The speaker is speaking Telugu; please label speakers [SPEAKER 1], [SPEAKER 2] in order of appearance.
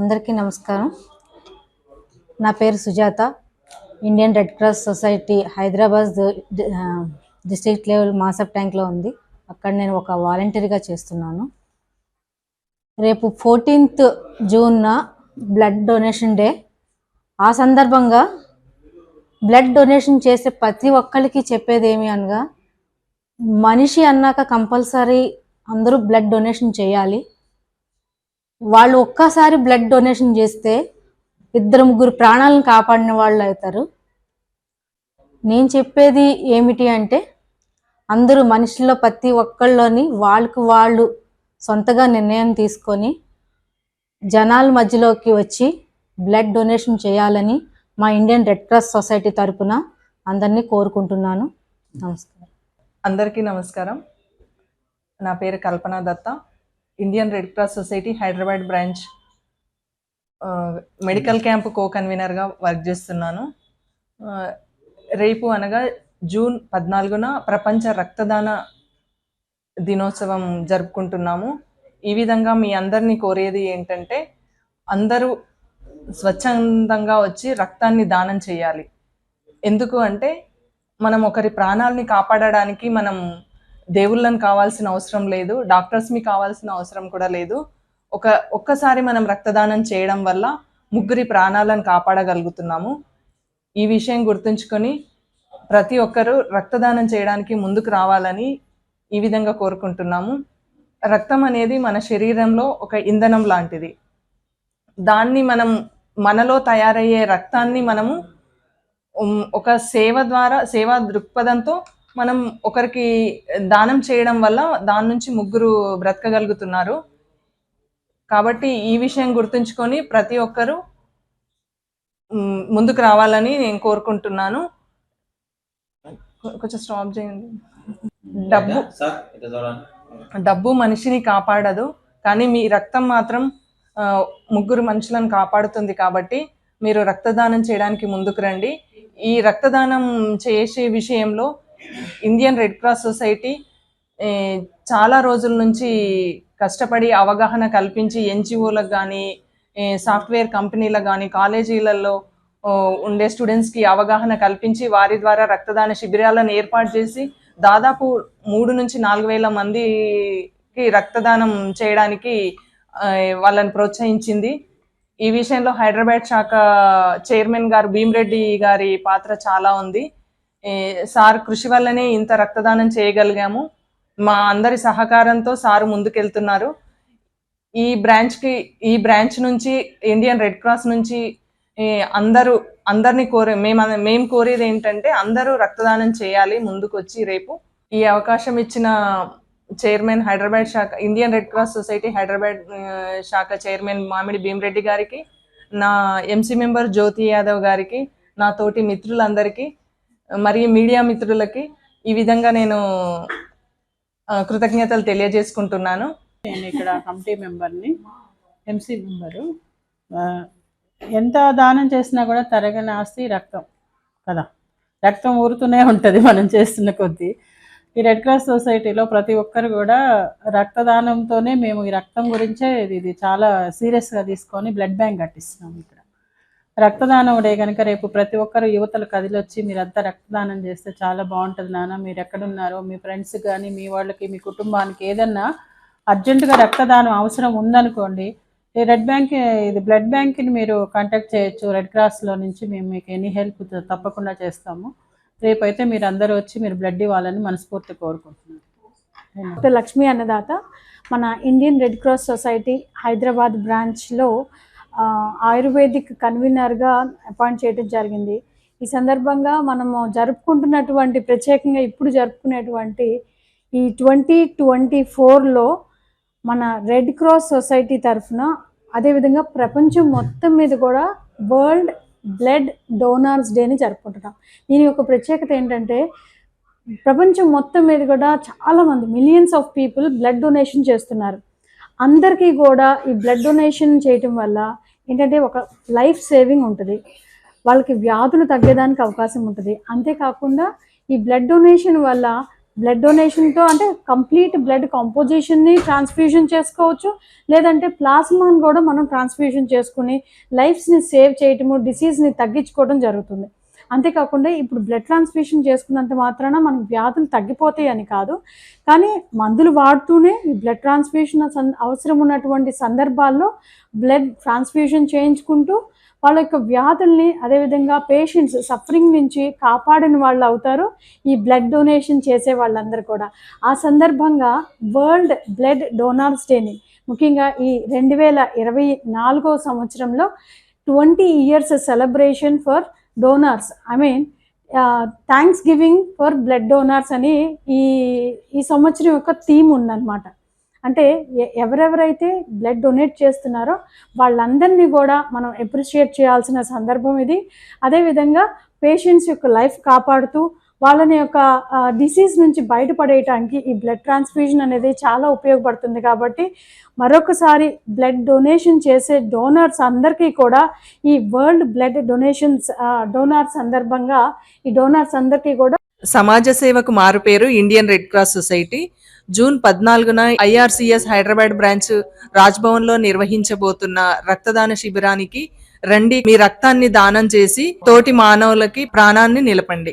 [SPEAKER 1] అందరికీ నమస్కారం. నా పేరు Sujatha. Indian Red Cross Society Hyderabad district level మాసప్ ట్యాంక్లో ఉంది. అక్కడ నేను ఒక వాలంటీర్గా చేస్తున్నాను. రేపు ఫోర్టీన్త్ జూన్న బ్లడ్ డొనేషన్ డే. ఆ సందర్భంగా బ్లడ్ డొనేషన్ చేసే ప్రతి ఒక్కరికి చెప్పేది ఏమి అనగా మనిషి అన్నాక కంపల్సరీ అందరూ బ్లడ్ డొనేషన్ చేయాలి. వాళ్ళు ఒక్కసారి బ్లడ్ డొనేషన్ చేస్తే ఇద్దరు ముగ్గురు ప్రాణాలను కాపాడిన వాళ్ళు అవుతారు. నేను చెప్పేది ఏమిటి అంటే అందరూ మనుషుల్లో ప్రతి ఒక్కళ్ళని వాళ్ళకు వాళ్ళు సొంతగా నిర్ణయం తీసుకొని జనాల మధ్యలోకి వచ్చి బ్లడ్ డొనేషన్ చేయాలని మా ఇండియన్ రెడ్ క్రాస్ సొసైటీ తరపున అందరినీ కోరుకుంటున్నాను. నమస్కారం.
[SPEAKER 2] అందరికీ నమస్కారం. నా పేరు Kalpana Datta. Indian Red Cross Society Hyderabad branch medical camp co కన్వీనర్గా వర్క్ చేస్తున్నాను. రేపు అనగా జూన్ పద్నాలుగున ప్రపంచ రక్తదాన దినోత్సవం జరుపుకుంటున్నాము. ఈ విధంగా మీ అందరినీ కోరేది ఏంటంటే అందరూ స్వచ్ఛందంగా వచ్చి రక్తాన్ని దానం చేయాలి. ఎందుకు అంటే మనం ఒకరి ప్రాణాలని కాపాడడానికి మనం దేవుళ్ళని కావాల్సిన అవసరం లేదు డాక్టర్స్ని కావాల్సిన అవసరం కూడా లేదు. ఒక ఒక్కసారి మనం రక్తదానం చేయడం వల్ల ముగ్గురి ప్రాణాలను కాపాడగలుగుతున్నాము. ఈ విషయం గుర్తుంచుకొని ప్రతి ఒక్కరూ రక్తదానం చేయడానికి ముందుకు రావాలని ఈ విధంగా కోరుకుంటున్నాము. రక్తం అనేది మన శరీరంలో ఒక ఇంధనం లాంటిది. దాన్ని మనం మనలో తయారయ్యే రక్తాన్ని మనము ఒక సేవ ద్వారా సేవా దృక్పథంతో మనం ఒకరికి దానం చేయడం వల్ల దాని నుంచి ముగ్గురు బ్రతకగలుగుతున్నారు. కాబట్టి ఈ విషయం గుర్తుంచుకొని ప్రతి ఒక్కరూ ముందుకు రావాలని నేను కోరుకుంటున్నాను. కొంచెం స్టాప్ చేయండి. డబ్బు డబ్బు మనిషిని కాపాడదు కానీ మీ రక్తం మాత్రం ముగ్గురు మనుషులను కాపాడుతుంది కాబట్టి మీరు రక్తదానం చేయడానికి ముందుకు రండి. ఈ రక్తదానం చేసే విషయంలో ఇండియన్ రెడ్ క్రాస్ సొసైటీ చాలా రోజుల నుంచి కష్టపడి అవగాహన కల్పించి ఎన్జిఓలకు కానీ సాఫ్ట్వేర్ కంపెనీలకు కానీ కాలేజీలలో ఉండే స్టూడెంట్స్కి అవగాహన కల్పించి వారి ద్వారా రక్తదాన శిబిరాలను ఏర్పాటు చేసి దాదాపు మూడు నుంచి నాలుగు వేల మందికి రక్తదానం చేయడానికి వాళ్ళని ప్రోత్సహించింది. ఈ విషయంలో హైదరాబాద్ శాఖ చైర్మన్ గారు భీమరెడ్డి గారి పాత్ర చాలా ఉంది. సార్ కృషి వల్లనే ఇంత రక్తదానం చేయగలిగాము. మా అందరి సహకారంతో సారు ముందుకెళ్తున్నారు. ఈ బ్రాంచ్కి ఈ బ్రాంచ్ నుంచి ఇండియన్ రెడ్ క్రాస్ నుంచి అందరూ అందరినీ కోరే మేము మేము కోరేది ఏంటంటే అందరూ రక్తదానం చేయాలి ముందుకొచ్చి రేపు. ఈ అవకాశం ఇచ్చిన చైర్మన్ హైదరాబాద్ శాఖ Indian Red Cross Society Hyderabad శాఖ చైర్మన్ మామిడి భీమరెడ్డి గారికి నా ఎంసీ మెంబర్ జ్యోతి యాదవ్ గారికి నా తోటి మిత్రులందరికీ మరియు మీడియా మిత్రులకి ఈ విధంగా నేను కృతజ్ఞతలు తెలియజేసుకుంటున్నాను.
[SPEAKER 3] నేను ఇక్కడ కమిటీ మెంబర్ని ఎంసీ మెంబరు ఎంత దానం చేసినా కూడా తరగని ఆస్తి రక్తం కదా. రక్తం ఊరుతూనే ఉంటుంది మనం చేస్తున్న కొద్దీ. ఈ రెడ్ క్రాస్ సొసైటీలో ప్రతి ఒక్కరు కూడా రక్తదానంతోనే మేము ఈ రక్తం గురించే ఇది చాలా సీరియస్గా తీసుకొని బ్లడ్ బ్యాంక్ కట్టిస్తున్నాం ఇక్కడ. రక్తదానం డే కనుక రేపు ప్రతి ఒక్కరు యువతలు కదిలొచ్చి మీరంతా రక్తదానం చేస్తే చాలా బాగుంటుంది నాన్న మీరు ఎక్కడున్నారో మీ ఫ్రెండ్స్ కానీ మీ వాళ్ళకి మీ కుటుంబానికి ఏదన్నా అర్జెంటుగా రక్తదానం అవసరం ఉందనుకోండి ఈ రెడ్ బ్యాంక్ ఇది బ్లడ్ బ్యాంక్ని మీరు కాంటాక్ట్ చేయొచ్చు రెడ్ క్రాస్లో నుంచి మేము మీకు ఎనీ హెల్ప్ తప్పకుండా చేస్తాము. రేపైతే మీరు అందరూ వచ్చి మీరు బ్లడ్ ఇవ్వాలని మనస్ఫూర్తి కోరుకుంటున్నాను. లక్ష్మి
[SPEAKER 4] డాక్టర్ లక్ష్మీ అన్నదాత మన Indian Red Cross Society Hyderabad బ్రాంచ్లో ఆయుర్వేదిక్ కన్వీనర్గా అపాయింట్ చేయడం జరిగింది. ఈ సందర్భంగా మనము జరుపుకుంటున్నటువంటి ప్రత్యేకంగా ఇప్పుడు జరుపుకునేటువంటి ఈ ట్వంటీ ట్వంటీ ఫోర్లో మన రెడ్ క్రాస్ సొసైటీ తరఫున అదేవిధంగా ప్రపంచం మొత్తం మీద కూడా వరల్డ్ బ్లడ్ డోనార్స్ డేని జరుపుకుంటున్నాం. దీని యొక్క ప్రత్యేకత ఏంటంటే ప్రపంచం మొత్తం మీద కూడా చాలామంది millions of people blood donation చేస్తున్నారు. అందరికీ కూడా ఈ బ్లడ్ డొనేషన్ చేయటం వల్ల ఏంటంటే ఒక లైఫ్ సేవింగ్ ఉంటుంది. వాళ్ళకి వ్యాధులు తగ్గేదానికి అవకాశం ఉంటుంది. అంతేకాకుండా ఈ బ్లడ్ డొనేషన్ వల్ల బ్లడ్ డొనేషన్తో అంటే కంప్లీట్ బ్లడ్ కాంపోజిషన్ని ట్రాన్స్ఫ్యూషన్ చేసుకోవచ్చు. లేదంటే ప్లాస్మాని కూడా మనం ట్రాన్స్ఫ్యూషన్ చేసుకుని లైఫ్స్ని సేవ్ చేయటము డిసీజ్ని తగ్గించుకోవడం జరుగుతుంది. అంతేకాకుండా ఇప్పుడు బ్లడ్ ట్రాన్స్ఫ్యూషన్ చేసుకున్నంత మాత్రాన మనకు వ్యాధులు తగ్గిపోతాయి అని కాదు. కానీ మందులు వాడుతూనే ఈ బ్లడ్ ట్రాన్స్ఫ్యూషన్ సం- అవసరం ఉన్నటువంటి సందర్భాల్లో బ్లడ్ ట్రాన్స్ఫ్యూషన్ చేయించుకుంటూ వాళ్ళ యొక్క వ్యాధుల్ని అదేవిధంగా పేషెంట్స్ సఫరింగ్ నుంచి కాపాడిన వాళ్ళు అవుతారు. ఈ బ్లడ్ డొనేషన్ చేసే వాళ్ళందరూ కూడా. ఆ సందర్భంగా వరల్డ్ బ్లడ్ డోనార్స్ డేని ముఖ్యంగా ఈ రెండు వేల ఇరవై నాలుగో సంవత్సరంలో twenty years celebration for donors I mean thanksgiving for blood donors అని ఈ ఈ సంవత్సరం యొక్క థీమ్ ఉందన్నమాట. అంటే ఎవరెవరైతే బ్లడ్ డొనేట్ చేస్తున్నారో వాళ్ళందరినీ కూడా మనం అప్రిషియేట్ చేయాల్సిన సందర్భం ఇది. అదేవిధంగా పేషెంట్స్ యొక్క లైఫ్ కాపాడుతూ వాళ్ళని యొక్క డిసీజ్ నుంచి బయటపడేయటానికి ఈ బ్లడ్ ట్రాన్స్ఫ్యూజన్ అనేది చాలా ఉపయోగపడుతుంది కాబట్టి మరొకసారి బ్లడ్ డొనేషన్ చేసే డోనర్స్ అందరికీ కూడా ఈ వరల్డ్ బ్లడ్ డొనేషన్స్ డోనార్ సందర్భంగా ఈ డోనార్స్ అందరికీ కూడా
[SPEAKER 2] సమాజ సేవకు మారు పేరు Indian Red Cross Society June పద్నాలుగున ఐఆర్సిఎస్ హైదరాబాద్ బ్రాంచ్ రాజ్భవన్లో నిర్వహించబోతున్న రక్తదాన శిబిరానికి రండి. మీ రక్తాన్ని దానం చేసి తోటి మానవులకి ప్రాణాన్ని నిలపండి.